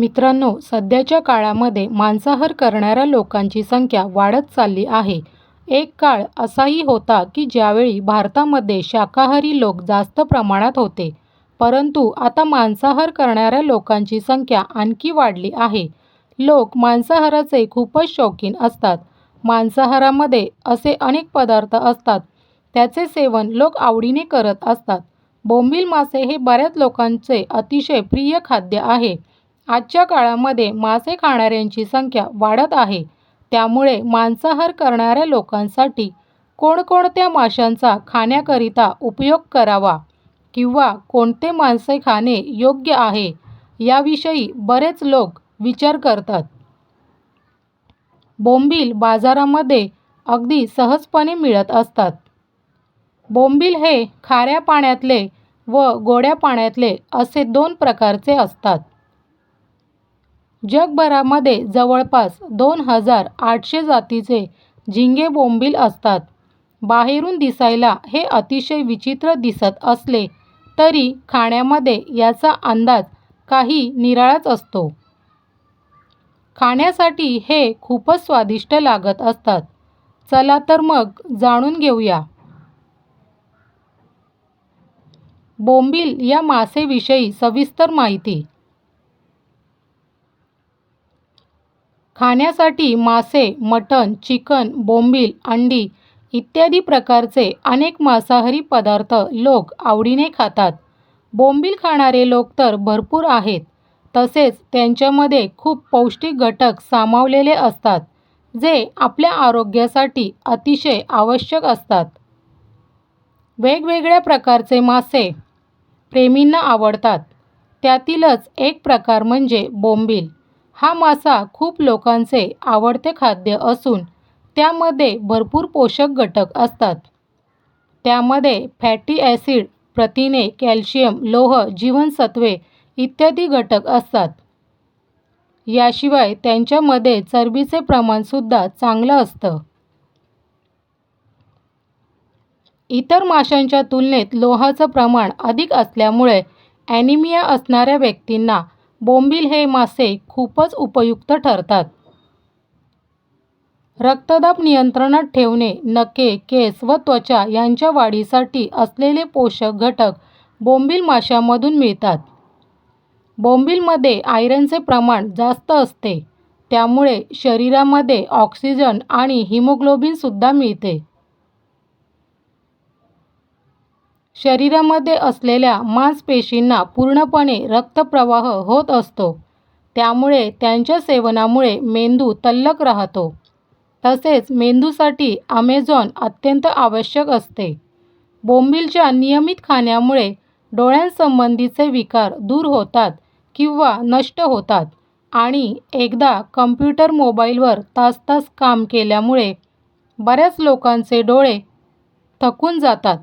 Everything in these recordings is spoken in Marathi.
मित्रांनो सध्याच्या काळामध्ये मांसाहार करणाऱ्या लोकांची संख्या वाढत चालली आहे. एक काळ असाही होता की ज्यावेळी भारतामध्ये शाकाहारी लोक जास्त प्रमाणात होते. परंतु आता मांसाहार करणाऱ्या लोकांची संख्या आणखी वाढली आहे. लोक मांसाहाराचे खूपच शौकीन असतात. मांसाहारामध्ये असे अनेक पदार्थ असतात. त्याचे सेवन लोक आवडीने करत असतात. बोंबील मासे हे बऱ्याच लोकांचे अतिशय प्रिय खाद्य आहे. आजच्या काळामध्ये मासे खाणाऱ्यांची संख्या वाढत आहे. त्यामुळे मांसाहार करणाऱ्या लोकांसाठी कोणकोणत्या माशांचा खाण्याकरिता उपयोग करावा किंवा कोणते मासे खाणे योग्य आहे याविषयी बरेच लोक विचार करतात. बोंबील बाजारामध्ये अगदी सहजपणे मिळत असतात. बोंबील हे खाऱ्या पाण्यातले व गोड्या पाण्यातले असे दोन प्रकारचे असतात. जगभरामध्ये जवळपास दोन हजार आठशे जातीचे झिंगे बोंबील असतात. बाहेरून दिसायला हे अतिशय विचित्र दिसत असले तरी खाण्यामध्ये याचा अंदाज काही निराळाच असतो. खाण्यासाठी हे खूपच स्वादिष्ट लागत असतात. चला तर मग जाणून घेऊया. बोंबील या मासेविषयी सविस्तर माहिती. खाण्यासाठी मासे मटण चिकन बोंबील अंडी इत्यादी प्रकारचे अनेक मांसाहारी पदार्थ लोक आवडीने खातात. बोंबील खाणारे लोक तर भरपूर आहेत. तसेच त्यांच्यामध्ये खूप पौष्टिक घटक सामावलेले असतात जे आपल्या आरोग्यासाठी अतिशय आवश्यक असतात. वेगवेगळ्या प्रकारचे मासे प्रेमींना आवडतात. त्यातीलच एक प्रकार म्हणजे बोंबील. हा मासा खूप लोकांचे आवडते खाद्य असून त्यामध्ये भरपूर पोषक घटक असतात. त्यामध्ये फॅटी ॲसिड प्रथिने कॅल्शियम लोह जीवनसत्त्वे इत्यादी घटक असतात. याशिवाय त्यांच्यामध्ये चरबीचे प्रमाणसुद्धा चांगलं असतं. इतर माशांच्या तुलनेत लोहाचं प्रमाण अधिक असल्यामुळे ॲनिमिया असणाऱ्या व्यक्तींना बोंबील हे मासे खूपच उपयुक्त ठरतात. रक्तदाब नियंत्रणात ठेवणे नखे केस व त्वचा यांच्या वाढीसाठी असलेले पोषक घटक बोंबील माशांमधून मिळतात. बोंबीलमध्ये आयरनचे प्रमाण जास्त असते त्यामुळे शरीरामध्ये ऑक्सिजन आणि हिमोग्लोबिनसुद्धा मिळते. शरीरामध्ये असलेल्या मांसपेशींना पूर्णपणे रक्तप्रवाह होत असतो. त्यामुळे त्यांच्या सेवनामुळे मेंदू तल्लक राहतो. तसेच मेंदूसाठी अमेझॉन अत्यंत आवश्यक असते. बोंबीलच्या नियमित खाण्यामुळे डोळ्यांसंबंधीचे विकार दूर होतात किंवा नष्ट होतात आणि एकदा कम्प्युटर मोबाईलवर तास तास काम केल्यामुळे बऱ्याच लोकांचे डोळे थकून जातात.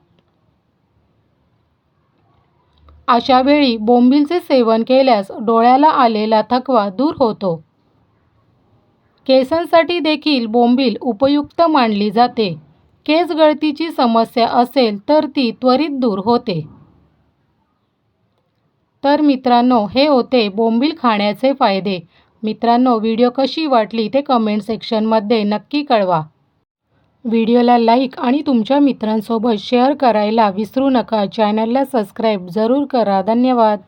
अशावेळी बोंबीलचे सेवन केल्यास डोळ्याला आलेला थकवा दूर होतो. केसांसाठी देखील बोंबील उपयुक्त मानली जाते. केस गळतीची समस्या असेल तर ती त्वरित दूर होते. तर मित्रांनो हे होते बोंबील खाण्याचे फायदे. मित्रांनो व्हिडिओ कशी वाटली ते कमेंट सेक्शनमध्ये नक्की कळवा. व्हिडिओला लाईक आणि तुमच्या मित्रांसोबत शेअर करायला विसरू नका. चॅनलला सबस्क्राईब जरूर करा. धन्यवाद.